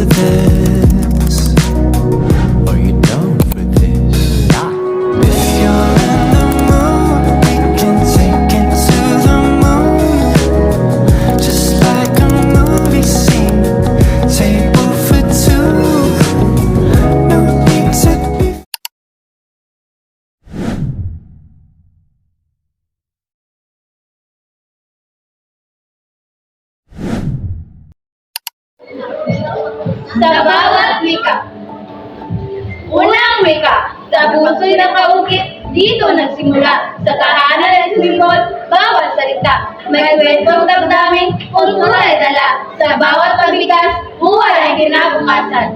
The. Sa bawat wika. Unang wika, sa puso'y nakaukit, dito nagsimula. Sa tahanan ng sumibot, bawat salita. May kwentong damdamin, kultura ay dala. Sa bawat pagbigas, buhay ay kinabukasan.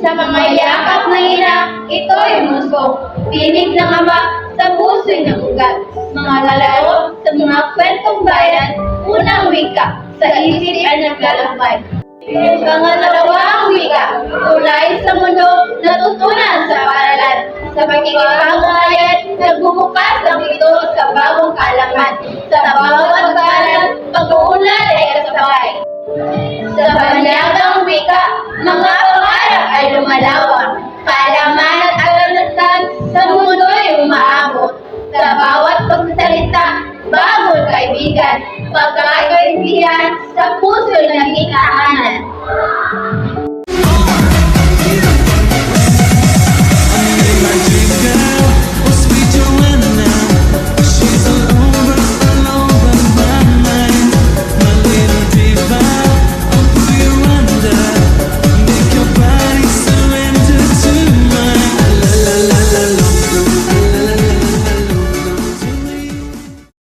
Sa mga yakap na ina, ito'y musgo. Tinig ng ama, sa puso'y nagugat. Mga lalaro, sa mga kwentong bayan, unang wika, sa isip ay naglalakbay. Pangalawang wika, tulay sa mundo, natutunan sa paralan. Sa pagkikipangkayan, nagbubukas ang ito sa bagong kalaman. Sa bawat balan, pag-uunlad ay kasabay. Sa banyagang wika, mga pangarap ay lumalawak. Kaalaman at alanatan sa mundo'y umaabot. Sa bawat pagsasalita, bagong kaibigan, pagkakaintindihan sa puso'y naging tahanan.